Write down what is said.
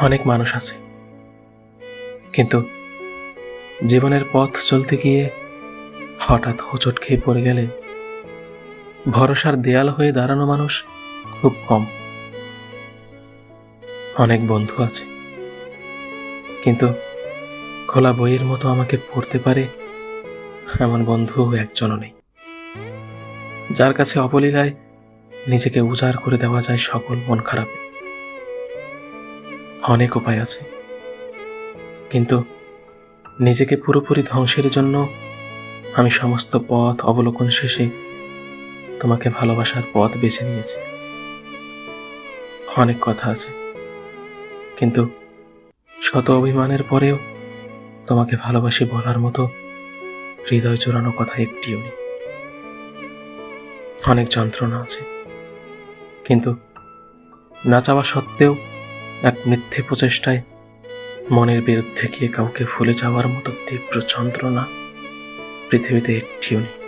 অনেক মানুষ আছে। কিন্তু জীবনের পথ চলতে গিয়ে হঠাৎ হোঁচট খেয়ে পড়ে গেলে ভরসার দেয়াল হয়ে দাঁড়ানো মানুষ খুব কম। অনেক বন্ধু আছে। কিন্তু খোলা বইয়ের মতো আমাকে পড়তে পারে এমন বন্ধু একজনও নেই। যার কাছে অবলীলায় নিজেকে উজাড় করে দেওয়া যায় সকল মন খারাপে। অনেক উপায় আছে। কিন্তু নিজেকে পুরোপুরি ধ্বংসের জন্য আমি সমস্ত পথ অবলোকন শেষে তোমাকে ভালোবাসার পথ বেছে নিয়েছি। অনেক কথা আছে। কিন্তু শত অভিমানের পরেও তোমাকে ভালোবাসি বলার মতো হৃদয় জোড়ানো কথা একটিও নেই। অনেক যন্ত্রণা আছে। কিন্তু না চাওয়া সত্ত্বেও এক মিথ্যে প্রচেষ্টায় মনের বিরুদ্ধে গিয়ে কাউকে ফুলে যাওয়ার মতো তীব্র যন্ত্রণা পৃথিবীতে একটিও নেই।